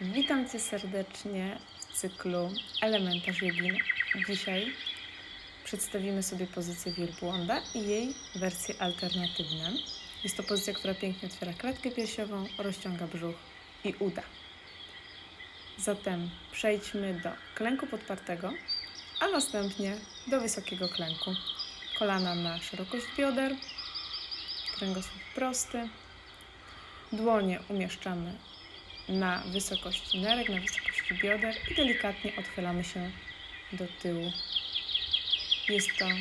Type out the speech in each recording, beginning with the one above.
Witam Cię serdecznie w cyklu Elementarz joginy. Dzisiaj przedstawimy sobie pozycję wielbłąda i jej wersje alternatywne. Jest to pozycja, która pięknie otwiera klatkę piersiową, rozciąga brzuch i uda. Zatem przejdźmy do klęku podpartego, a następnie do wysokiego klęku. Kolana na szerokość bioder, kręgosłup prosty, dłonie umieszczamy na wysokości nerek, na wysokości bioder i delikatnie odchylamy się do tyłu. Jest to e,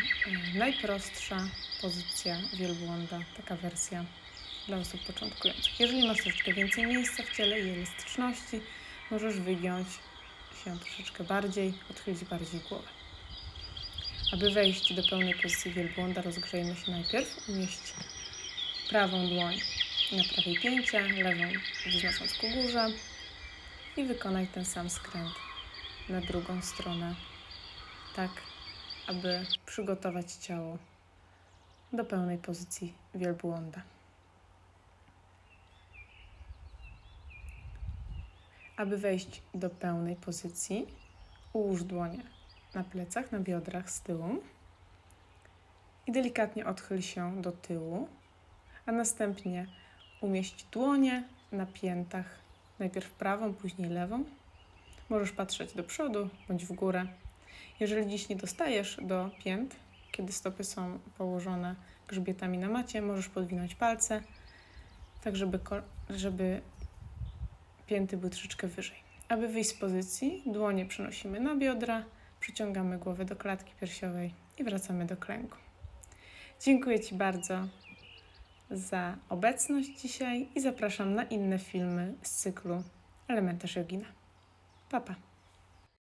najprostsza pozycja wielbłąda, taka wersja dla osób początkujących. Jeżeli masz troszeczkę więcej miejsca w ciele i elastyczności, możesz wygiąć się troszeczkę bardziej, odchylić bardziej głowę. Aby wejść do pełnej pozycji wielbłąda, rozgrzejmy się najpierw. Umieść prawą dłoń na prawej pięcie, lewą wznosząc ku górze i wykonaj ten sam skręt na drugą stronę, tak aby przygotować ciało do pełnej pozycji wielbłąda. Aby wejść do pełnej pozycji, ułóż dłonie na plecach, na biodrach z tyłu i delikatnie odchyl się do tyłu, a następnie umieść dłonie na piętach, najpierw prawą, później lewą. Możesz patrzeć do przodu bądź w górę. Jeżeli dziś nie dostajesz do pięt, kiedy stopy są położone grzbietami na macie, możesz podwinąć palce, tak żeby, żeby pięty były troszeczkę wyżej. Aby wyjść z pozycji, dłonie przenosimy na biodra, przyciągamy głowę do klatki piersiowej i wracamy do klęku. Dziękuję Ci bardzo za obecność dzisiaj i zapraszam na inne filmy z cyklu Elementarz Jogina. Pa, pa.